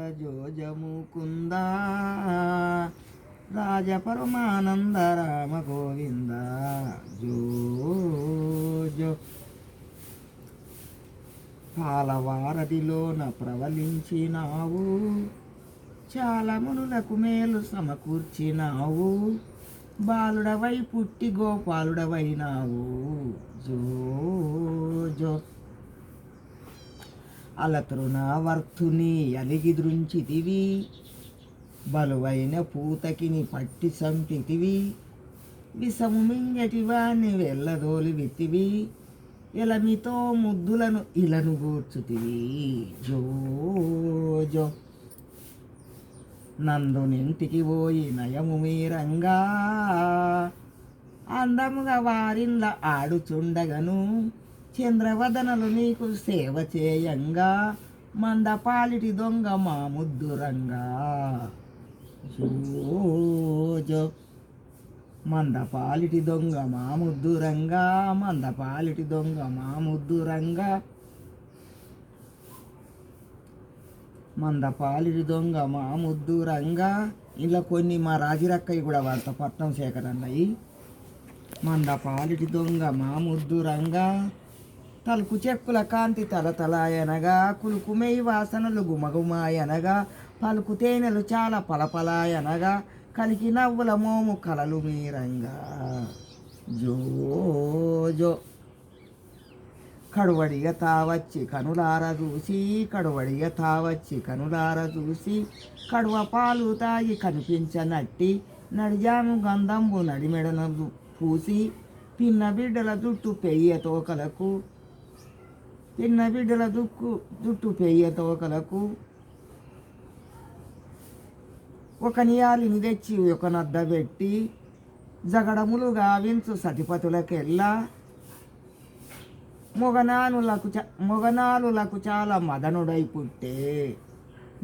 జోజముకుంద రాజపరమానంద రామ గోవింద జో జో పాలవారధిలోన ప్రవలించినావు. చాలా మునులకు మేలు సమకూర్చినావు. బాలుడవై పుట్టి గోపాలుడవైనావు. జో జో అలతృణ వర్తుని అలిగిదృంచితివి బలువైన పూతకిని పట్టి సంపితివి. విషము మింగటివాన్ని వెళ్ళదోలి విత్తివి. ఇలమితో ముద్దులను ఇలను గూర్చుతివి. జో జో. నందునింటికి పోయి నయము మీరంగా. అందముగా వారిల్ల ఆడుచుండగను. చంద్రవదనలు నీకు సేవ చేయంగా మందపాలిటి దొంగ మా ముద్దురంగా జో మందపాలిటి దొంగ మా ముద్దురంగా మందపాలిటి దొంగ మా ముద్దురంగా మందపాలిటి దొంగ మా ముద్దురంగా ఇలా కొన్ని మా రాజిరక్కయ్య కూడా వార్త పట్నం శేఖర్ మందపాలిటి దొంగ మా ముద్దురంగా తలుపు చెక్కుల కాంతి తలతలాయనగా కులుకుమై వాసనలు గుమగుమాయనగా పలుకు తేనెలు చాలా పలపలాయనగా కలికి నవ్వుల మోము కలలు మీరంగా. జోజో జో. కడువడిగా తావచ్చి కనులార చూసి కడువడిగా తావచ్చి కనులార చూసి కడువ పాలు తాగి కనిపించనట్టి నడిజాము గంధంబు నడిమెడన పూసి పిన్న బిడ్డల జుట్టు పెయ్య తోకలకు చిన్న బిడ్డల దుక్కు జుట్టు పెయ్య తోకలకు ఒక నియాలిని తెచ్చి ఒక నద్ద పెట్టి జగడములు గావించు సతిపతులకెల్లా. మొగనానులకు చ మొగనాలులకు చాలా మదనుడై పుట్టే.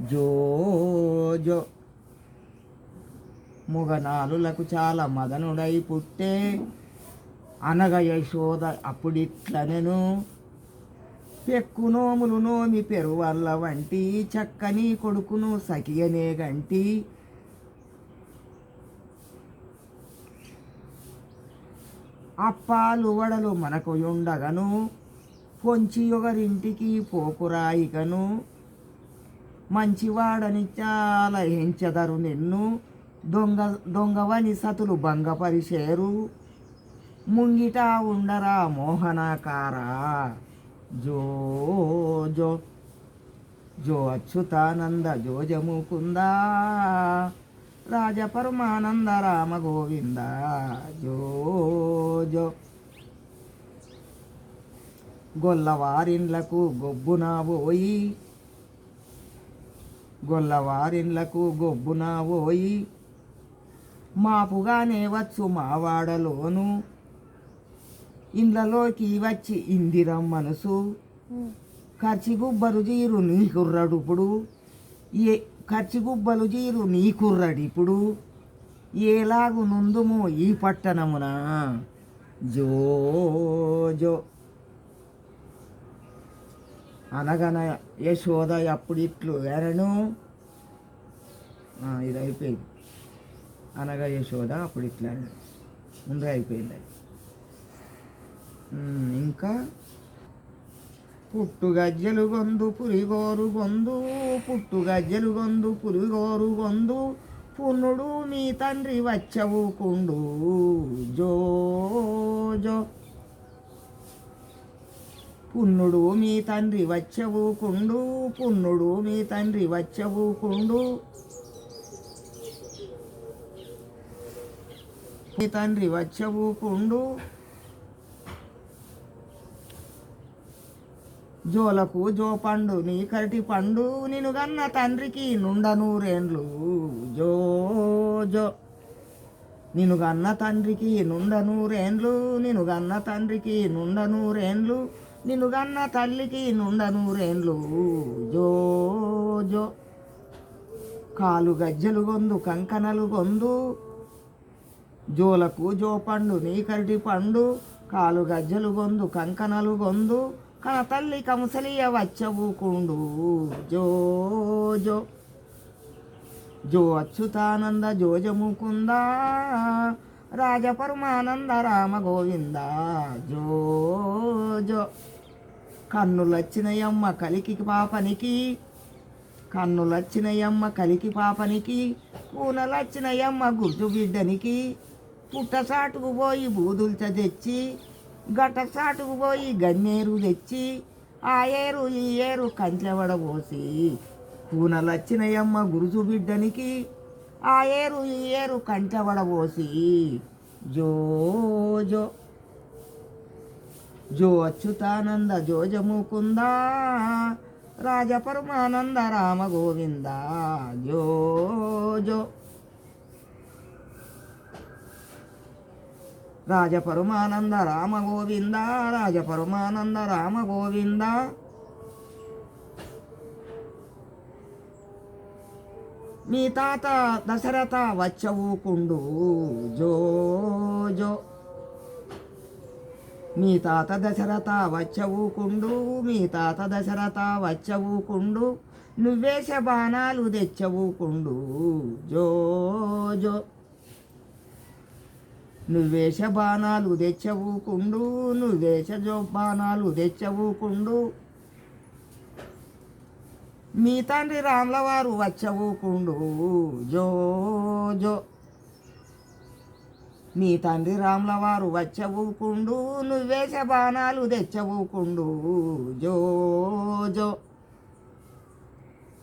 జో జో. మొగనాలులకు చాలా మదనుడై పుట్టే. అనగ యశోద అప్పుడిట్లనెను పెక్కు నోములు నోమి పెరువల్ల వంటి చక్కని కొడుకును సఖియనే గంటి. అప్పాలు వడలు మనకు ఉండగను పొంచి ఒకరింటికి పోకురాయికను మంచివాడని చాలా హెంచెదరు నిన్ను దొంగ దొంగవని సతులు భంగపరిచేరు. ముంగిట ఉండరా మోహనాకారా. జో జో. జో అచ్యుతానంద జో జముకుందా. రాజపరమానంద రామ గోవింద. జో జో. గొల్లవారిండ్లకు గొబ్బున పోయి గొల్లవారిండ్లకు గొబ్బున పోయి మాపుగానే వచ్చు మావాడలోను ఇండ్లలోకి వచ్చి ఇందిరం మనసు. ఖర్చిగుబ్బరు జీరు నీ కుర్రడుప్పుడు ఏ ఖర్చిగుబ్బలు జీరు నీ కుర్రడిప్పుడు ఏలాగు నుందుము ఈ పట్టణమున. జో జో. అనగన యశోద అప్పుడు ఇట్లు ఎరను ఇది అయిపోయింది. అనగా యశోద అప్పుడు ఇట్లా ముందు అయిపోయింది ఇంకా పుట్టు గజ్జలు గొందు పురిగోరు గొందు పుట్టు గజ్జలు గొందు పురిగోరు గొందు పున్నుడు మీ తండ్రి వచ్చవు కుండు. జో జో. పున్నుడు మీ తండ్రి వచ్చవు కుండు పున్నుడు మీ తండ్రి వచ్చవు కుండు. మీ తండ్రి వచ్చవు కుండు. జోలకు జో పండు నీ కరటి పండు నేను గన్న తండ్రికి నుండ నూరేండ్లు జో జో. నిన్ను గన్న తండ్రికి నుండ నూరేండ్లు నిన్ను గన్న తండ్రికి నుండ నూరేండ్లు నిన్ను గన్న తల్లికి నుండ నూరేండ్లు జో జో. కాలు గజ్జలు గొందు కంకణలు గొందు. జోలకు జో పండు నీ కరటి పండు. కాలు గజ్జలు గొందు కంకణలు గొందు. కన తల్లి కంసలియ వచ్చబూకుండు. జో జో. జో అచ్యుతానంద జోజముకుంద. రాజపరమానంద రామ గోవింద. జో జో. కన్నులచ్చినయమ్మ కలికి పాపనికి కన్నులచ్చినయమ్మ కలికి పాపనికి కూనలచ్చినయమ్మ గుర్తు బిడ్డనికి పుట్టసాటుకు పోయి బూదుల్చ తెచ్చి గటసాటుకు సాటుకు పోయి గన్నేరు తెచ్చి ఆ ఏరు ఈ ఏరు కంచెవడబోసి కూనలచ్చినయమ్మ గురుసు బిడ్డనికి ఆ ఏరు ఈ ఏరు కంచెవడబోసి జో జో. జో అచ్యుతానంద జోజముకుంద రాజపరమానంద రామ గోవింద జో జో. రాజపరమానంద రామ గోవింద రాజపరమానంద రామ గోవింద మీ తాత దశరథ వచ్చవుకుండు జో జో. మీ తాత దశరథ వచ్చవుకుండు మీ తాత దశరథ వచ్చవుకుండు నువ్వేశ బాణాలు తెచ్చవుకుండు జో జో. నువ్వేష బాణాలు తెచ్చవుకుండు నువ్వేష జో బాణాలు తెచ్చవుకుండు మీ తండ్రి రాములవారు వచ్చవుకుండు జో జో. మీ తండ్రి రాములవారు వచ్చవుకుండు నువ్వేష బాణాలు తెచ్చవుకుండు జో జో.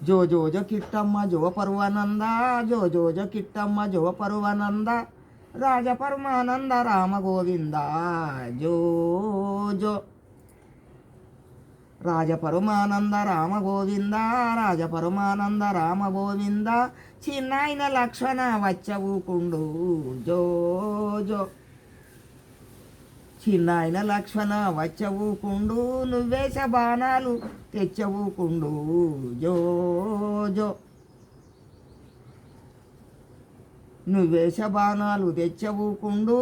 జో జో జో కిట్టమ్మ జో పరువనంద. జో జో జో కిట్టమ్మ జో పరువనంద. రాజపరమానంద రామ గోవింద జో జో. రాజపరమానంద రామ గోవింద రాజపరమానంద రామ గోవింద చిన్నాయన లక్షణ వచ్చవుకుండు జో జో. చిన్నాయన లక్ష్మణ వచ్చవుకుండు నువ్వేశ బాణాలు తెచ్చవుకుండు జో జో. నువ్వు బాణాలు తెచ్చవుకుండు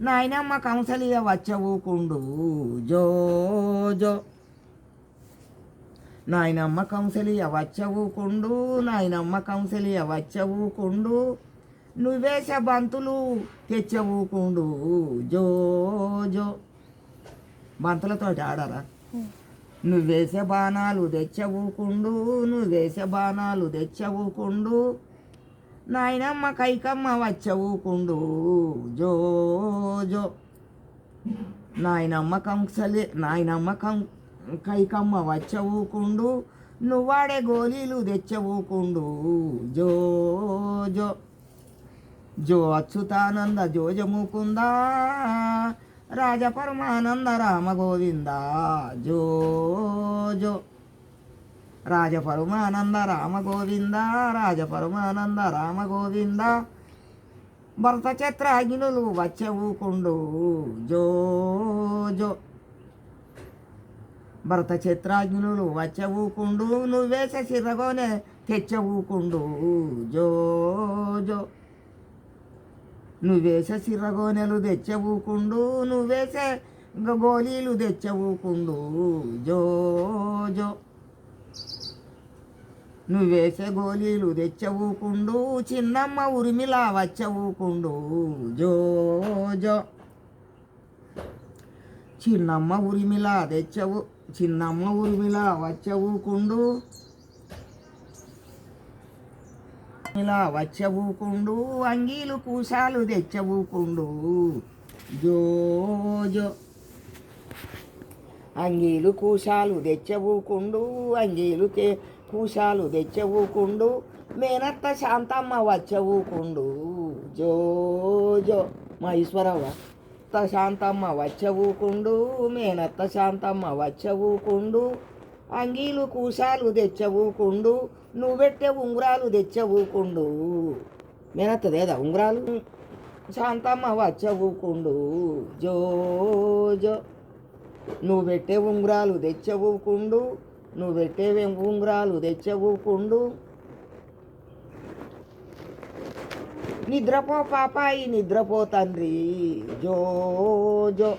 నాయనమ్మ కంసలియ వచ్చవుకుండు జో జో. నాయనమ్మ కంసలియ వచ్చవుకుండు నాయనమ్మ కంసలియ వచ్చవుకుండు నువ్వేశ బంతులు తెచ్చవుకుండు జో జో. బంతులతోటి ఆడరా? నువ్వేసే బాణాలు తెచ్చవుకుండు నువ్వేసే బాణాలు తెచ్చవుకుండు నాయనమ్మ కైకమ్మ వచ్చవుకుండు జో జో. నాయనమ్మ కంసలి నాయనమ్మ కం కైకమ్మ వచ్చవుకుండు నువ్వాడే గోళీలు తెచ్చవుకుండు జో జో. జో అచ్యుతానంద జోజముకుందా. రాజపరమానంద రామ గోవింద జో జో. రాజపరమానంద రామ గోవింద రాజపరమానంద రామ గోవింద భరత చిత్రాగ్నులు వచ్చవుకుండు జో జో. భరత చిత్రాగ్నులు వచ్చవుకుండు నువ్వేసే సిర్రగోనే తెచ్చవుకుండు జో జో. నువ్వేసే సిర్రగోనెలు తెచ్చవుకుండు నువ్వేసే గోళీలు తెచ్చవుకుండు జో జో. నువ్వేసే గోళీలు తెచ్చవుకుండు చిన్నమ్మ ఉరిమిలా వచ్చవుకుండు జో జో. చిన్నమ్మ ఉరిమిలా తెచ్చవు చిన్నమ్మ ఉరిమిలా వచ్చవుకుండు ఇలా వచ్చవుకుండు అంగీలు కూశాలు తెచ్చవుకుండు జోజో అంగీలు కూశాలు తెచ్చవుకుండు అంగీలు కూశాలు కూసాలు తెచ్చవుకుండు మేనత్త శాంతమ్మ వచ్చవుకుండు జోజో మా ఈశ్వరవ్వ శాంతమ్మ వచ్చవుకుండు మేనత్త శాంతమ్మ వచ్చవుకుండు అంగీలు కూసాలు తెచ్చవుకుండు నువ్వు పెట్టే ఉంగరాలు తెచ్చవుకుండు మేనత్తదేదా ఉంగరాలు? శాంతమ్మ వచ్చవుకుండు జో జో. నువ్వు పెట్టే ఉంగరాలు తెచ్చవుకుండు నువ్వు పెట్టే ఉంగరాలు తెచ్చవుకుండు నిద్రపో పాపాయి నిద్రపో తండ్రి. జో జో.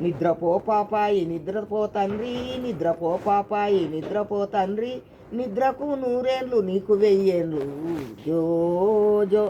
నిద్రపో పాపాయి నిద్రపో తండ్రి నిద్రపో పాపాయి నిద్రపో తండ్రి నిద్రకు నూరేళ్ళు నీకు వెయ్యేళ్ళు. జో జో.